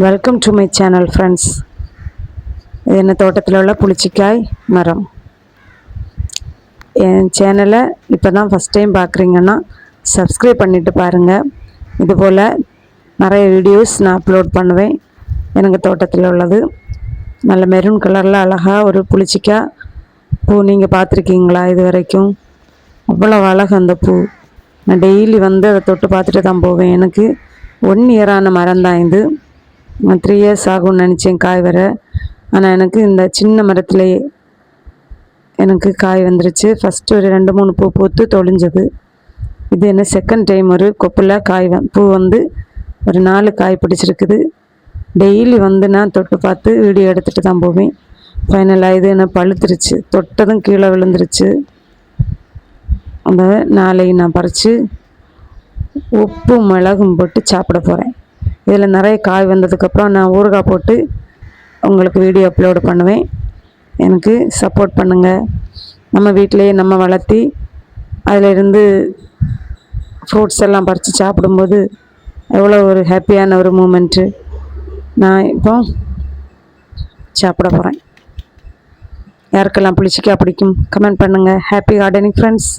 Welcome to my channel friends இது என்ன தோட்டத்தில் உள்ள புளிச்சிக்காய் மரம். என் சேனலை இப்போ தான் ஃபஸ்ட் டைம் பார்க்குறீங்கன்னா சப்ஸ்கிரைப் பண்ணிவிட்டு பாருங்கள் இதுபோல் நிறைய வீடியோஸ் நான் அப்லோட் பண்ணுவேன். எனக்கு தோட்டத்தில் உள்ளது. நல்ல மெரூன் கலரில் அழகாக ஒரு புளிச்சிக்காய் பூ நீங்கள் பார்த்துருக்கீங்களா இது வரைக்கும் அவ்வளோ அழகு அந்த பூ. நான் டெய்லி வந்து அதை தொட்டு பார்த்துட்டு தான் போவேன். எனக்கு ஒன் இயரான மரம் தான் இது. த்ரீ இயர்ஸ் ஆகும்னு நினச்சேன் காய் வர. ஆனால் எனக்கு இந்த சின்ன மரத்துலேயே எனக்கு காய் வந்துருச்சு. ஃபஸ்ட்டு ஒரு ரெண்டு மூணு பூ பூத்து தொலைஞ்சது இது என்ன செகண்ட் டைம் ஒரு கொப்பில் காய் வ- பூ வந்து ஒரு நாலு காய் பிடிச்சிருக்குது. டெய்லி வந்து நான் தொட்டு பார்த்து வீடியோ எடுத்துகிட்டு தான் போவேன். ஃபைனலாக இது என்ன பழுத்துருச்சு. தொட்டதும் கீழே விழுந்துருச்சு. அந்த நாளைக்கு நான் பறித்து உப்பு மிளகும் போட்டு சாப்பிட போகிறேன் இதில் நிறைய காய் வந்ததுக்கப்புறம் நான் ஊறுகாய் போட்டு உங்களுக்கு வீடியோ அப்லோடு பண்ணுவேன். எனக்கு சப்போர்ட் பண்ணுங்கள் நம்ம வீட்டிலையே நம்ம வளர்த்தி அதிலிருந்து ஃப்ரூட்ஸ் எல்லாம் பறித்து சாப்பிடும்போது எவ்வளோ ஒரு ஹாப்பியான ஒரு மூமெண்ட்டு நான் இப்போ சாப்பிட போகிறேன் யாருக்கெல்லாம் புளிச்சிக்கா பிடிக்கும் கமெண்ட் பண்ணுங்கள் ஹாப்பி கார்டனிங் ஃப்ரெண்ட்ஸ்